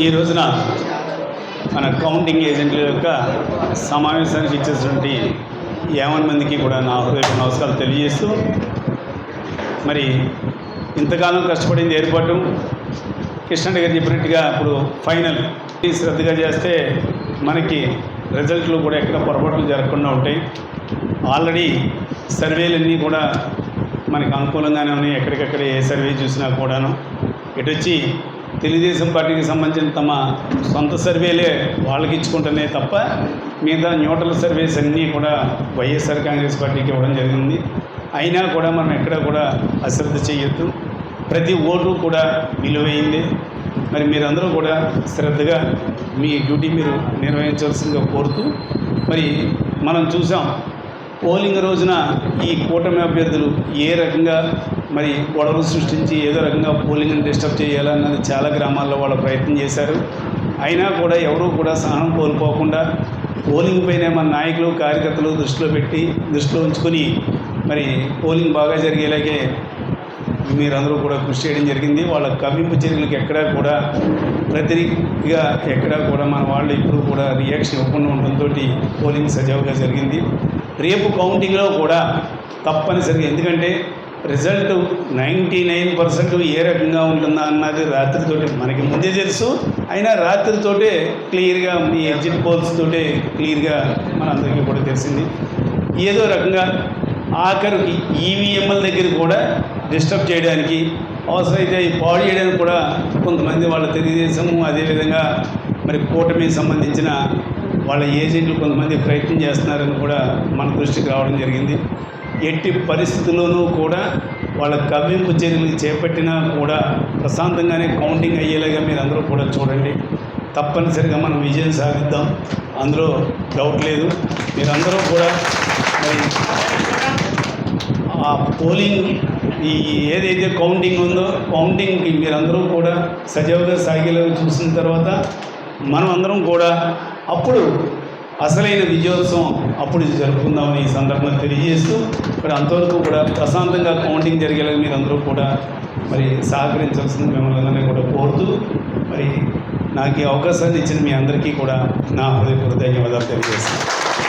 ఈ రోజున మన కౌంటింగ్ ఏజెంట్ల యొక్క సమావేశానికి ఇచ్చేటువంటి యావన్ మందికి కూడా నా హృదయ నమస్కారాలు తెలియజేస్తూ మరి ఇంతకాలం కష్టపడింది ఏర్పాటు. కృష్ణ గారు చెప్పినట్టుగా ఇప్పుడు ఫైనల్ శ్రద్ధగా చేస్తే మనకి రిజల్ట్లు కూడా ఎక్కడ పొరపాట్లు జరగకుండా ఉంటాయి. ఆల్రెడీ సర్వేలన్నీ కూడా మనకి అనుకూలంగానే ఉన్నాయి. ఎక్కడికక్కడ ఏ సర్వే చూసినా కూడాను. ఇటు వచ్చి తెలుగుదేశం పార్టీకి సంబంధించిన తమ సొంత సర్వేలే వాళ్ళకి ఇచ్చుకుంటేనే తప్ప మిగతా న్యూట్రల్ సర్వేస్ అన్నీ కూడా వైఎస్ఆర్ కాంగ్రెస్ పార్టీకి ఇవ్వడం జరిగింది. అయినా కూడా మనం ఎక్కడ కూడా అశ్రద్ధ చేయొద్దు. ప్రతి ఓటు కూడా విలువైంది. మరి మీరందరూ కూడా శ్రద్ధగా మీ డ్యూటీ మీరు నిర్వహించవలసిందిగా కోరుతూ మరి మనం చూసాం పోలింగ్ రోజున ఈ కూటమి అభ్యర్థులు ఏ రకంగా మరి గొడవలు సృష్టించి ఏదో రకంగా పోలింగ్ని డిస్టర్బ్ చేయాలన్నది చాలా గ్రామాల్లో వాళ్ళు ప్రయత్నం చేశారు. అయినా కూడా ఎవరూ కూడా సహనం కోల్పోకుండా పోలింగ్ పైన మన నాయకులు కార్యకర్తలు దృష్టిలో పెట్టి దృష్టిలో ఉంచుకొని మరి పోలింగ్ బాగా జరిగేలాగే మీరందరూ కూడా కృషి చేయడం జరిగింది. వాళ్ళ కవింపు చర్యలకు ఎక్కడా కూడా ప్రతిగా ఎక్కడా కూడా మన వాళ్ళు ఇప్పుడు కూడా రియాక్షన్ ఇవ్వకుండా ఉండడంతో పోలింగ్ సజావుగా జరిగింది. రేపు కౌంటింగ్లో కూడా తప్పనిసరిగా ఎందుకంటే రిజల్ట్ నైంటీ నైన్ పర్సెంట్ ఏ రకంగా ఉంటుందా అన్నది రాత్రితోటి మనకి ముందే తెలుసు. అయినా రాత్రితోటే క్లియర్గా మీ ఎగ్జిట్ పోల్స్ తోటే క్లియర్గా మనందరికీ కూడా తెలిసింది. ఏదో రకంగా ఆఖరికి ఈవీఎంల దగ్గర కూడా డిస్టర్బ్ చేయడానికి అవసరమైతే ఈ పాడు చేయడానికి కూడా కొంతమంది వాళ్ళ తెలుగుదేశం అదేవిధంగా మరి కూటమికి సంబంధించిన వాళ్ళ ఏజెంట్లు కొంతమంది ప్రయత్నం చేస్తున్నారని కూడా మన దృష్టికి రావడం జరిగింది. ఎట్టి పరిస్థితుల్లోనూ కూడా వాళ్ళ కవ్వింపు చర్యలు చేపట్టినా కూడా ప్రశాంతంగానే కౌంటింగ్ అయ్యేలాగా మీరు అందరూ కూడా చూడండి. తప్పనిసరిగా మనం విజయం సాధిద్దాం. అందులో డౌట్ లేదు. మీరందరూ కూడా మరి ఆ పోలింగ్ ఈ ఏదైతే కౌంటింగ్ ఉందో కౌంటింగ్కి మీరందరూ కూడా సజావుగా సాగేలాగా చూసిన తర్వాత మనం అందరం కూడా అప్పుడు అసలైన విజయోత్సవం అప్పుడు జరుపుకుందామని ఈ సందర్భంగా తెలియజేస్తూ మరి అంతవరకు కూడా ప్రశాంతంగా కౌంటింగ్ జరిగేలాగా మీరు అందరూ కూడా మరి సహకరించాల్సింది మిమ్మల్ని అందరినీ కూడా కోరుతూ మరి నాకు ఈ అవకాశాన్ని ఇచ్చిన మీ అందరికీ కూడా నా హృదయపూర్వక ధన్యవాదాలు తెలియజేస్తాను